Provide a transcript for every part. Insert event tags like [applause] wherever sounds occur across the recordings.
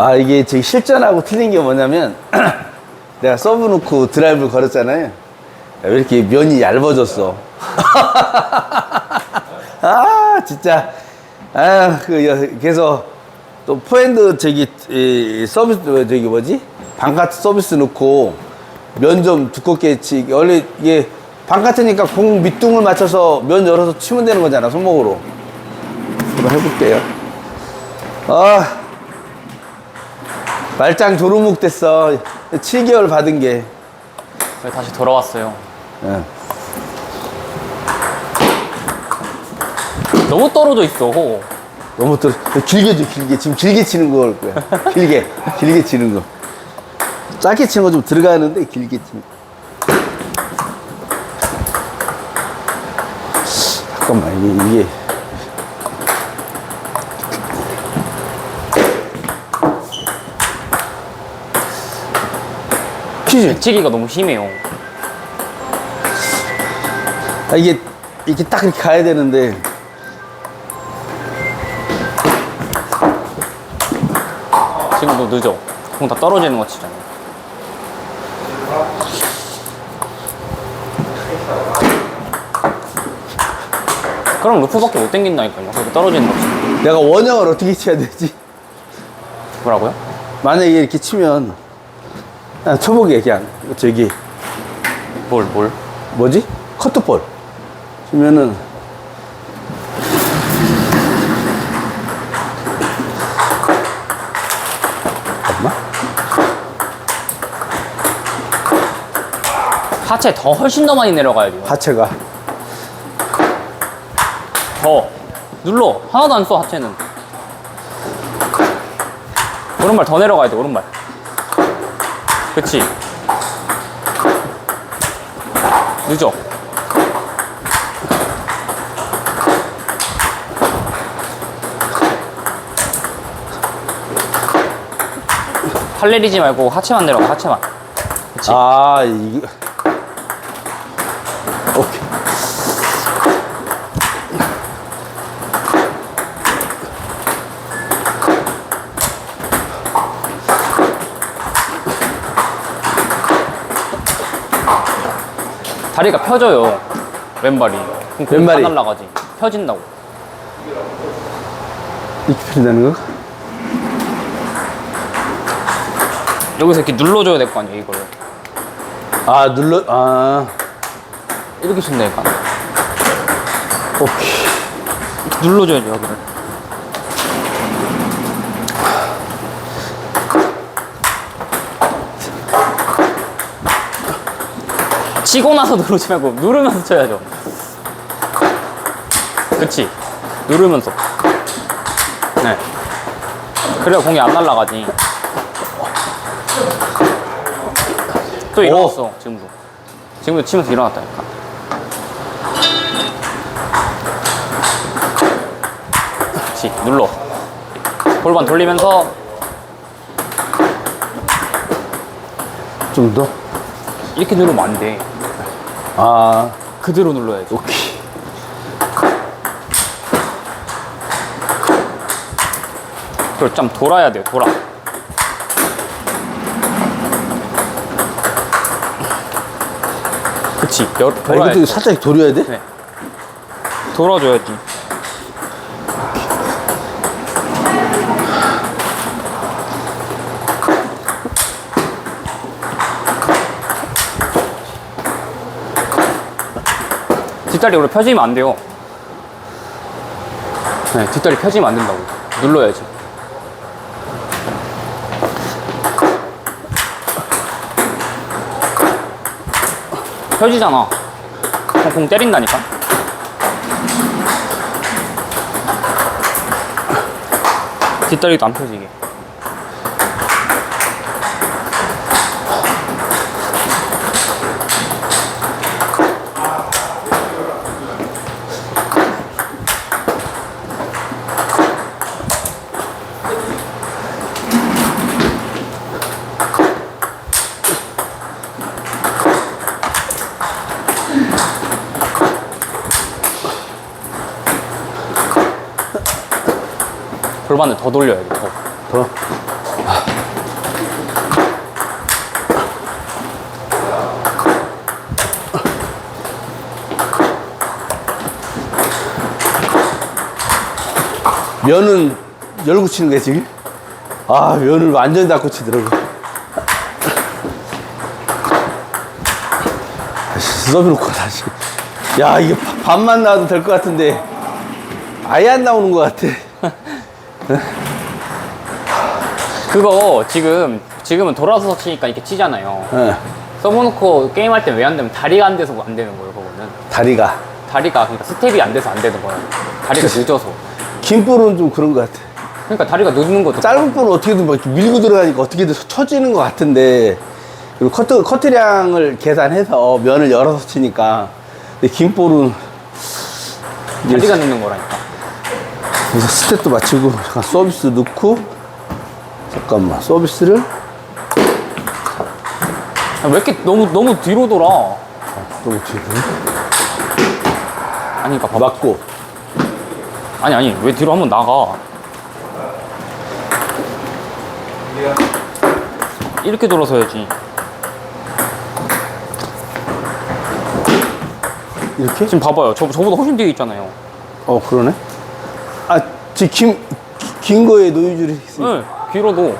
아 이게 지금 실전하고 틀린 게 뭐냐면 [clears throat] 내가 서브 놓고 드라이브를 걸었잖아요. 왜 이렇게 면이 얇아졌어? [laughs] 아 진짜. 아그 그래서 또 포핸드 저기 이, 서비스 저기 뭐지? 반카트 서비스 넣고 면 좀 두껍게 치 원래 이게 반카트니까 공 밑둥을 맞춰서 면 열어서 치면 되는 거잖아 손목으로. 한번 해볼게요. 아 말짱 도루묵 됐어 7개월 받은 게 다시 돌아왔어요. 예. 너무 떨어져 있어. 너무 또 길게 줘 길게 지금 길게 치는 거올 거야 길게 길게 치는 거 짧게 치는 거 좀 들어가는데 길게 치는 거 잠깐만 이게, 이게 퀴즈 치기가 너무 심해요. 아, 이게 이렇게 딱 이렇게 가야 되는데 지금도 늦어. 공 다 떨어지는 거 치잖아. 그럼 루프밖에 못 당긴다니까요. 그렇게 떨어지는 거 치. 내가 원형을 어떻게 쳐야 되지? 뭐라고요? 만약에 이렇게 치면 그냥 초보게 그냥 저기 뭘, 뭘? 뭐지? 커트볼 치면은 잠깐만 하체 더 훨씬 더 많이 내려가야 돼요. 하체가 더. 눌러. 하나도 안 써, 하체는. 오른발 더 내려가야 돼, 오른발. 그치. 늦어. 팔 내리지 말고 하체만 내려가, 하체만. 그치. 아 이게 다리가 펴져요. 왼발이. 그럼 왼발이? 다 날라가지. 펴진다고. 이렇게 풀린다는 거? 여기서 이렇게 눌러줘야 될 거 아니에요, 이거를. 아 눌러 아 이렇게 친다니까. 오케이 눌러줘야지, 여기를. 치고 나서 누르지 말고 누르면서 쳐야죠. 그치? 누르면서. 네. 그래야 공이 안 날아가지. 또 일어났어, 지금도. 지금도 치면서 일어났다니까. 그렇지 눌러 골반 돌리면서 좀 더? 이렇게 누르면 안돼 아. 그대로 눌러야지 오케이. 그리고 좀 돌아야 돼요 돌아. 그치 여, 아, 돌아야지. 이것도 살짝 돌려야 돼? 네. 돌아줘야지 뒷다리 원래 펴지면 안 돼요. 네, 뒷다리 펴지면 안 된다고. 눌러야지. 펴지잖아. 공 때린다니까. 뒷다리도 안 펴지게. 골반을 더 돌려야 돼. 더. 더. 면은 열고 치는 거야, 지금? 아, 면을 완전히 닫고 치더라고. 쓰러놓고 아, 다시. 야, 이게 반만 나와도 될 것 같은데, 아예 안 나오는 것 같아. [laughs] 그거 지금 지금은 돌아서 치니까 이렇게 치잖아요. 예, 써놓고 게임할 때 왜 안 되면 다리가 안 돼서 안 되는 거예요. 그거는 다리가 다리가 그러니까 스텝이 안 돼서 안 되는 거예요. 다리가 늦어서. 긴 볼은 좀 그런 것 같아 그러니까 다리가 늦는 것도 짧은 볼은 어떻게든 막 이렇게 밀고 들어가니까 어떻게든 쳐지는 것 같은데 그리고 커트, 커트량을 계산해서 면을 열어서 치니까 근데 긴 볼은 다리가 늦는 거라니까. 그래서 스텝도 맞추고 잠깐 서비스 넣고 잠깐만 서비스를 아, 왜 이렇게 너무 너무 뒤로 돌아? 너무 뒤로 아니 그러니까 봐봐. 맞고 아니 아니 왜 뒤로 한번 나가? 이렇게 돌아서 해야지. 이렇게 지금 봐봐요. 저, 저보다 훨씬 뒤에 있잖아요. 어 그러네 아 지금 긴, 긴 거에 노유줄이 있으니까 네, 길어도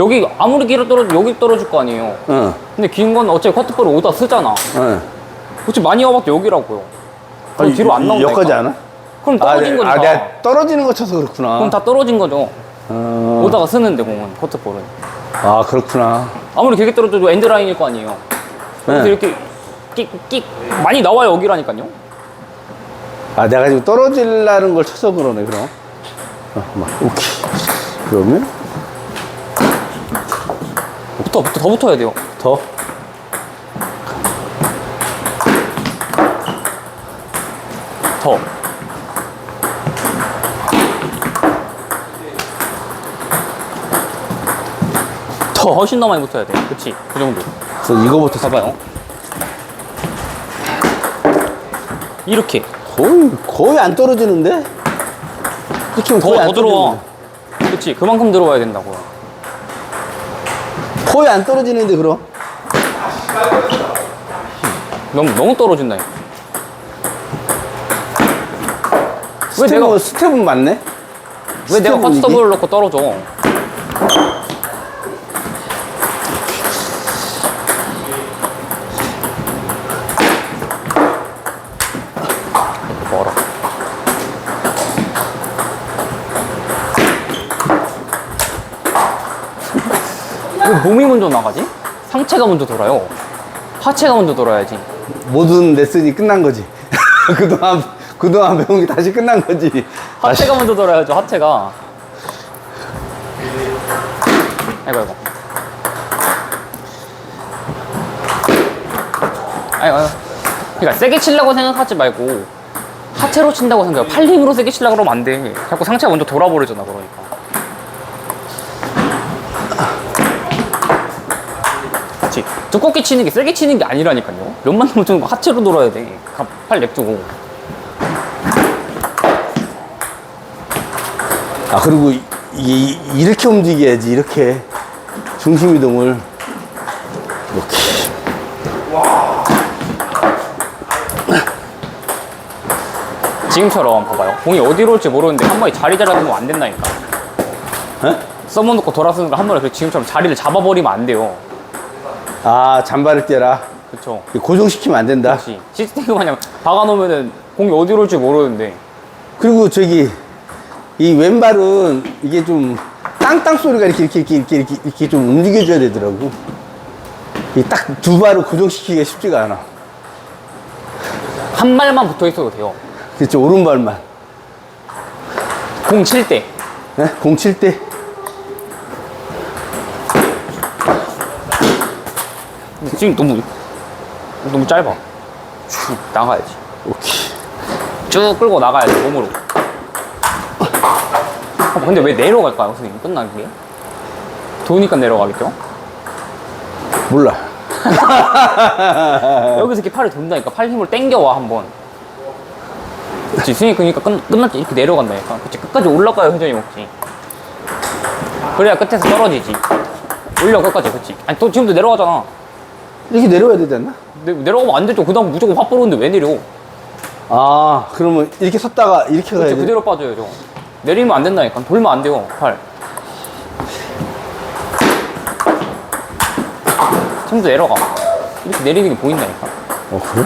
여기 아무리 길어 떨어져 여기 떨어질 거 아니에요. 응, 근데 긴 건 어차피 커트볼을 오다 쓰잖아. 응. 그렇지 많이 와봤자 여기라고요. 그럼 뒤로 안 나온다. 여기까지 않아? 그럼 아, 떨어진 내- 거니까. 아 내가 떨어지는 거 쳐서 그렇구나 그럼 다 떨어진 거죠. 어, 오다가 쓰는데 공은 커트볼은. 아 그렇구나 아무리 길게 떨어져도 엔드 라인일 거 아니에요. 그래서 네. 이렇게 끽, 끽 많이 나와요 여기라니까요. 아 내가 지금 떨어질라는 걸 쳐서 그러네 그럼 어, 막 오케이 그러면 붙어, 붙어, 더 붙어야 돼요. 더 더. 더 훨씬 더 많이 붙어야 돼. 그치? 그 정도. 그래서 이거부터 봐봐요. 이렇게. 거의 거의 안 떨어지는데 그치 더, 거의 안더 들어와. 떨어지는데. 그치? 그만큼 들어와야 된다고요. 거의 안 떨어지는데 그럼 너무, 너무 떨어진다. 이거. 왜 스텝은, 내가, 스텝은 맞네 왜 내가 스텝은 파스터블을 넣고 떨어져? 몸이 먼저 나가지? 상체가 먼저 돌아요. 하체가 먼저 돌아야지. 모든 레슨이 끝난 거지 [laughs] 그동안 그동안 배운 게 다시 끝난 거지 하체가 먼저 돌아야죠, 하체가. 아이고, 아이고. 아이고, 아이고. 그러니까 세게 치려고 생각하지 말고 하체로 친다고 생각해. 팔 힘으로 세게 치려고 그러면 안 돼. 자꾸 상체가 먼저 돌아버리잖아, 그러니까. 그렇지. 두껍게 치는 게 세게 치는 게 아니라니까요. 몇만 넘으면 좀 하체로 돌아야 돼. 가- 팔 냅두고. 아 그리고 이- 이, 이렇게 움직여야지 이렇게 중심 이동을 이렇게 지금처럼 봐봐요. 공이 어디로 올지 모르는데 한 번에 자리 잡아두면 안 된다니까. 에? 써먹놓고 돌아서는 거한 번에 그 지금처럼 자리를 잡아버리면 안 돼요. 아 잔발을 떼라 그쵸? 고정시키면 안 된다 그렇지. 시스템 그냥 박아놓으면은 공이 어디로 올지 모르는데. 그리고 저기 이 왼발은 이게 좀 땅땅 소리가 이렇게 이렇게 이렇게 이렇게 이렇게, 이렇게 좀 움직여줘야 되더라고 이 딱 두 발을 고정시키기가 쉽지가 않아 한 발만 붙어 있어도 돼요. 그렇죠 오른발만 공 칠 때. 네? 공칠 때 근데 지금 너무, 너무 짧아. 쭉 나가야지. 오케이 쭉 끌고 나가야지, 몸으로. 아, 근데 왜 내려갈까요, 선생님? 끝나게? 도니까 내려가겠죠? 몰라 [laughs] 여기서 이렇게 팔을 돈다니까 팔 힘을 당겨와 한번 그치 스윙 그러니까 끝, 때 이렇게 내려간다 니까 그치 끝까지 올라가야 회전이 먹지 그래야 끝에서 떨어지지 올려 끝까지 그치 아니 또 지금도 내려가잖아 이렇게 내려와야 되지 않나? 내, 내려가면 안 되죠 그 다음 무조건 확 벌었는데 왜 내려 아 그러면 이렇게 섰다가 이렇게 가야 그치 돼 그대로 빠져야죠 내리면 안 된다니까. 돌면 안 돼요, 팔. 지금도 내려가. 이렇게 내리는 게 보인다니까. 어, 그래?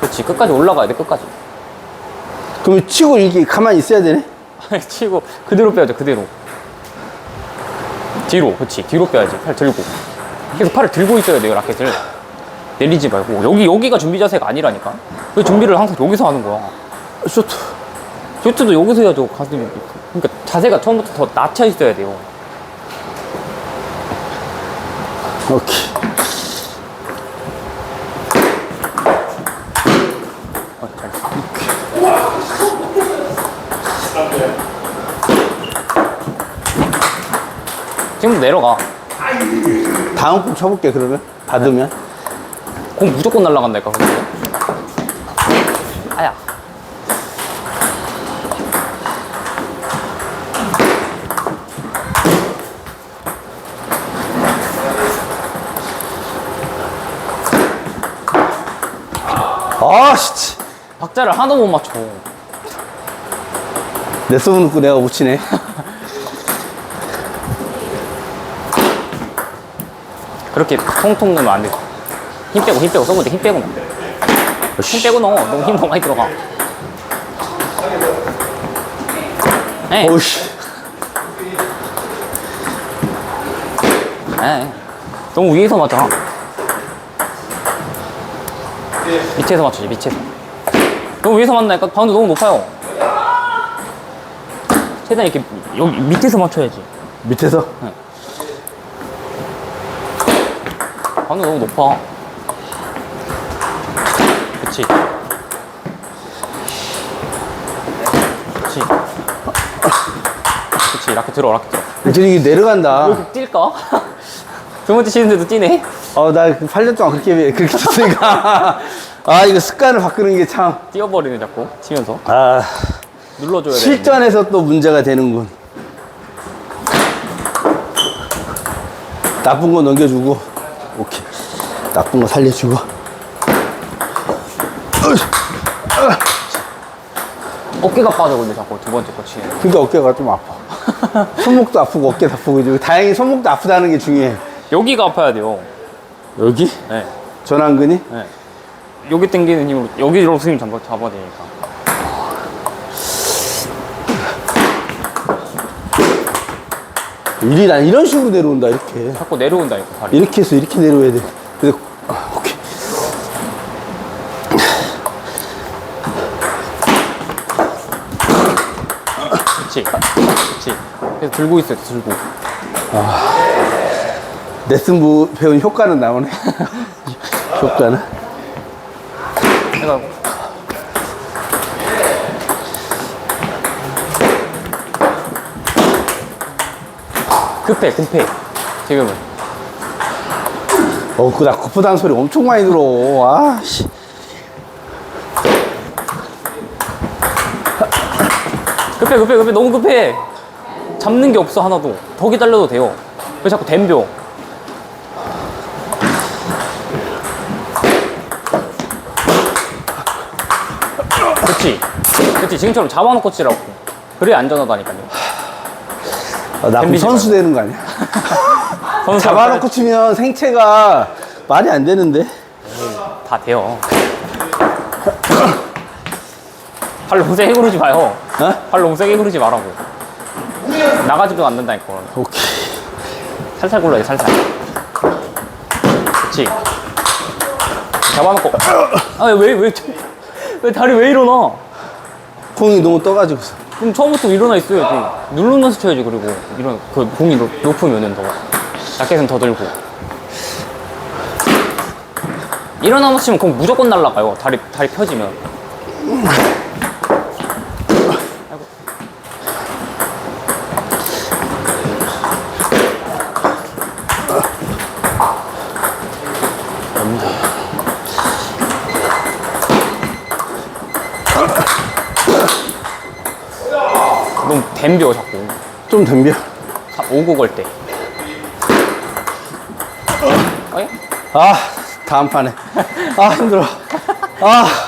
그렇지, 끝까지 올라가야 돼, 끝까지. 그럼 치고 이렇게 가만히 있어야 되네? [laughs] 치고 그대로 빼야죠, 그대로. 뒤로, 그렇지. 뒤로 빼야지. 팔 들고. 계속 팔을 들고 있어야 돼요, 라켓을. 내리지 말고. 여기, 여기가 준비 자세가 아니라니까. 그 준비를 항상 여기서 하는 거야. 쇼트. 쇼트도 여기서 해야죠, 가슴이. 그러니까 자세가 처음부터 더 낮춰 있어야 돼요. 오케이. 어, 잘. 지금도 내려가. 다음 공 쳐볼게, 그러면. 받으면. 공 무조건 날아간다니까, 그거. 아야. 아, 씨. 박자를 하나도 못 맞춰. 내 듣고 내가 못 치네. [laughs] 그렇게 통통 넣으면 안 돼. 힘 빼고, 힘 빼고, 써볼 때힘 빼고 넣어. 힘 빼고 넣어. 너무 힘 너무 많이 들어가. 에, 어우씨. 에. 너무 위에서 맞아. 밑에서 맞추지, 밑에서. 너무 위에서 맞나니까 바운드 너무 높아요. 최대한 이렇게 여기 밑에서 맞춰야지. 밑에서? 바 운드 너무 높아. 그치. 그치. 그치, 이렇게 들어, 이렇게 들어. 저기 내려간다. 이렇게 뛸까? 두 번째 치는데도 뛰네? 어, 나 8년 동안 그렇게, 그렇게 쳤으니까. 아, 이거 습관을 바꾸는 게 참. 뛰어버리네, 자꾸. 치면서. 아, 눌러줘야 돼. 실전에서 또 문제가 되는군. 나쁜 거 넘겨주고. 오케이. 나쁜 거 살려주고. 어깨가 빠져, 근데 자꾸 두 번째 거 치는. 그러니까 어깨가 좀 아파. [laughs] 손목도 아프고 어깨도 아프고. 이제 다행히 손목도 아프다는 게 중요해. 여기가 아파야 돼요. 여기? 네. 전완근이? 네. 여기 당기는 힘으로, 여기로 스윙 잡아, 잡아야 되니까. 일이 난 이런 식으로 내려온다, 이렇게. 자꾸 내려온다니까, 발이. 이렇게 해서 이렇게 내려와야 돼. 그래서, 아, 오케이. 그치. 그래서 들고 있어요, 들고. 레슨부 배운 효과는 나오네. [laughs] 효과는. 내가 급해 급해. 지금은. 어, 그나 급하다는 소리 엄청 많이 들어. 아, 씨. 급해 급해 급해. 너무 급해. 잡는 게 없어 하나도. 더 기다려도 돼요. 왜 자꾸 댐벼? 그치. 그치. 지금처럼 잡아놓고 치라고. 그래야 안전하다니까요 아, 나 그럼 덤비지 선수 되는 거 아니야? [laughs] 선수 잡아놓고 치면 생체가 말이 안 되는데. 다 돼요 팔 너무 세게 구르지 마요 어? 팔 너무 세게 구르지 말라고 나가지도 않는다니까 오케이. 살살 굴러야 돼 살살 그렇지 잡아놓고 [laughs] 아 왜 왜 왜, 왜 다리 왜 일어나 공이 너무 떠가지고서. 그럼 처음부터 일어나 있어야지. 누르면서 쳐야지 그리고. 이런 그 공이 높- 높으면은 더 라켓은 더 들고. 일어나서 치면 공 무조건 날라가요 다리 다리 펴지면 댐벼 자꾸 좀 덤벼. 사- 오고 걸 때. 어이? 아, 다음 판에. 아, 힘들어. 아.